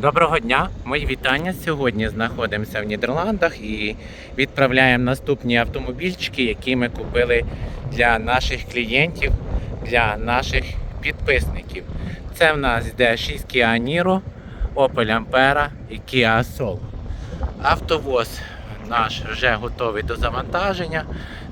Доброго дня, мої вітання. Сьогодні знаходимося в Нідерландах і відправляємо наступні автомобільчики, які ми купили для наших клієнтів, для наших підписників. Це в нас йде 6 Kia Niro, Opel Ampera і Kia Soul. Автовоз наш вже готовий до завантаження.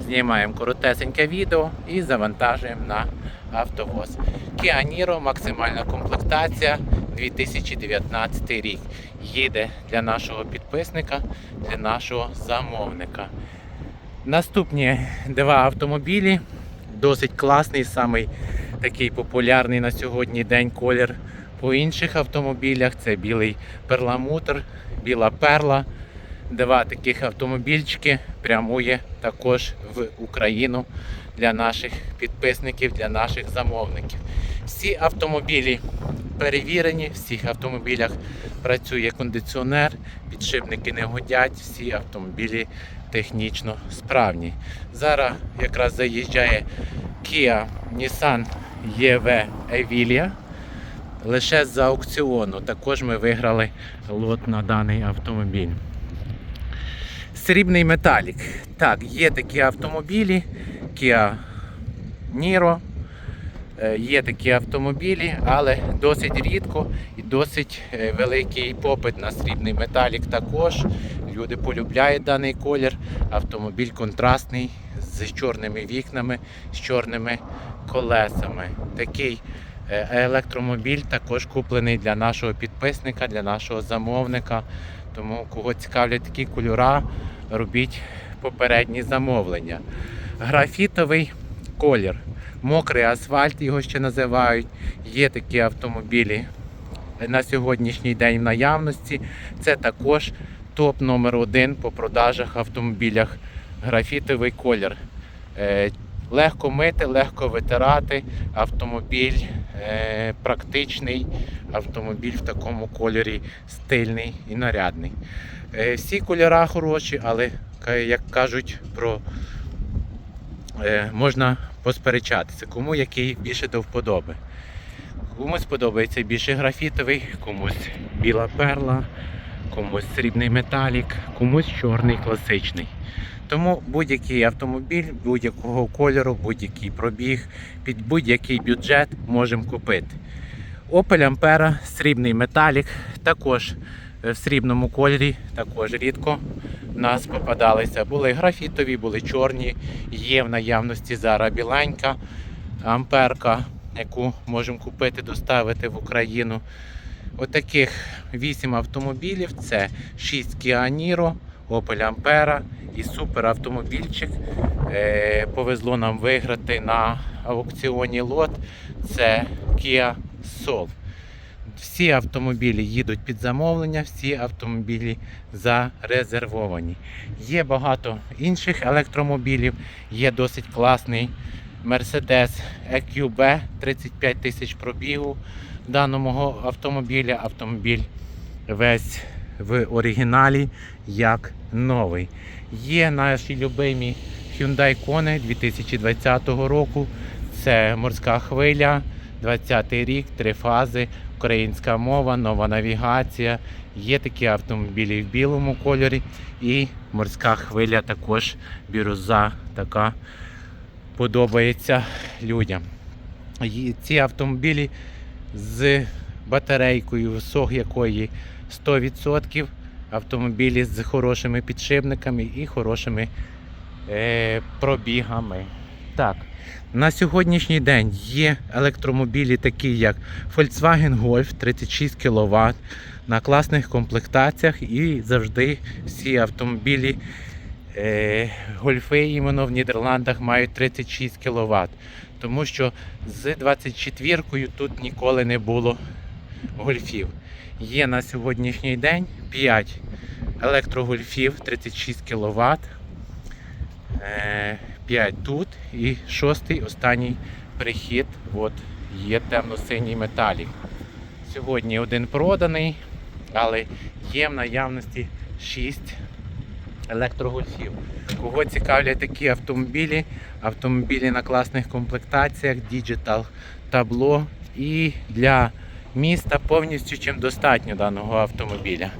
Знімаємо коротесеньке відео і завантажуємо на автовоз. Kia Niro, максимальна комплектація 2019 рік. Їде для нашого підписника, для нашого замовника. Наступні два автомобілі. Досить класний, самий такий популярний на сьогодні день колір по інших автомобілях. Це білий перламутр, біла перла. Два таких автомобільчики прямує також в Україну для наших підписників, для наших замовників. Всі автомобілі перевірені, в всіх автомобілях працює кондиціонер, підшипники не годять, всі автомобілі технічно справні. Зараз якраз заїжджає Kia Nissan EV Evilia. Лише з аукціону також ми виграли лот на даний автомобіль. Срібний металік. Так, є такі автомобілі, Kia Niro. Е, Є такі автомобілі, але досить рідко і досить е, великий попит на срібний металік також. Люди полюбляють даний колір. Автомобіль контрастний з чорними вікнами, з чорними колесами. Такий е, електромобіль також куплений для нашого підписника, для нашого замовника. Тому кого цікавлять такі кольора, робіть попередні замовлення. Графітовий колір. Мокрий асфальт його ще називають. Є такі автомобілі на сьогоднішній день в наявності. Це також топ номер один по продажах автомобілях. Графітовий колір. Е, Легко мити, легко витирати. Автомобіль е, практичний, автомобіль в такому кольорі стильний і нарядний. Е, всі кольори хороші, але як кажуть про можна посперечатися, кому який більше до вподоби. Комусь подобається більше графітовий, комусь біла перла, комусь срібний металік, комусь чорний класичний. Тому будь-який автомобіль будь-якого кольору, будь-який пробіг, під будь-який бюджет можемо купити. Opel Ampera, срібний металік, також е, в срібному кольорі, також рідко в нас попадалися. Були графітові, були чорні, є в наявності зараз біленька амперка, яку можемо купити, доставити в Україну. Отаких 8 автомобілів. Це 6 Kia Niro, Opel Ampera і суперавтомобільчик. Е, повезло нам виграти на аукціоні лот. Це Kia Soul. Всі автомобілі їдуть під замовлення, всі автомобілі зарезервовані. Є багато інших електромобілів, є досить класний Mercedes EQB 35 тисяч пробігу даного автомобіля. Автомобіль весь в оригіналі як новий. Є наші любимі Hyundai Kona 2020 року. Це морська хвиля, 20 рік, три фази, українська мова, нова навігація. Є такі автомобілі в білому кольорі і морська хвиля також бірюза така подобається людям. Ці автомобілі з батарейкою, сог якої 100%, автомобілі з хорошими підшипниками і хорошими е, пробігами. Так, на сьогоднішній день є електромобілі, такі як Volkswagen Golf 36 кВт на класних комплектаціях і завжди всі автомобілі е, гольфи іменно в Нідерландах мають 36 кВт. Тому що з 24-кою тут ніколи не було гольфів. Є на сьогоднішній день 5 електрогольфів 36 кВт. 5 тут і шостий останній прихід. От є темно-синій металік. Сьогодні один проданий, але є в наявності 6 електрогольфів. Кого цікавлять такі автомобілі, автомобілі на класних комплектаціях, Digital табло і для міста повністю чим достатньо даного автомобіля.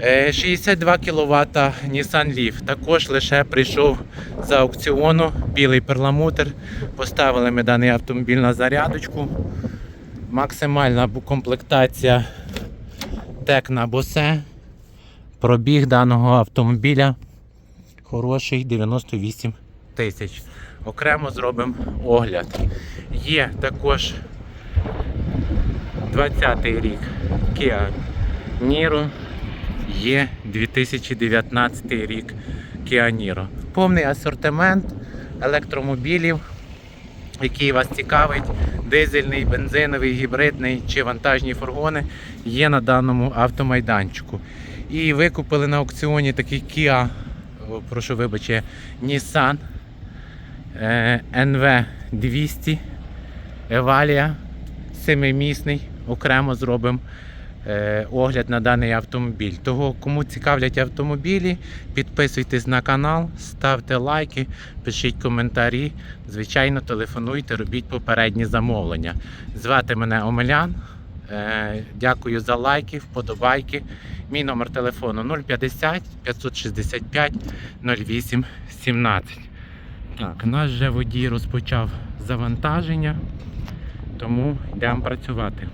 Е, 62 кВт Nissan Leaf. Також лише прийшов з аукціону білий перламутр. Поставили ми даний автомобіль на зарядочку. Максимальна комплектація Текна Bose. Пробіг даного автомобіля хороший 98 тисяч. Окремо зробимо огляд. Є також 20-й рік Kia Niro. Є 2019 рік Niro. Повний асортимент електромобілів, який вас цікавить, дизельний, бензиновий, гібридний чи вантажні фургони, є на даному автомайданчику. І викупили на аукціоні такий Kia, прошу вибачте, Nissan е, NV200 Evalia семимісний. Окремо зробимо огляд на даний автомобіль. Того, кому цікавлять автомобілі, підписуйтесь на канал, ставте лайки, пишіть коментарі. Звичайно, телефонуйте, робіть попередні замовлення. Звати мене Омелян. Е, Дякую за лайки, вподобайки. Мій номер телефону 050 565 08 17. Так, наш же водій розпочав завантаження, тому йдемо працювати.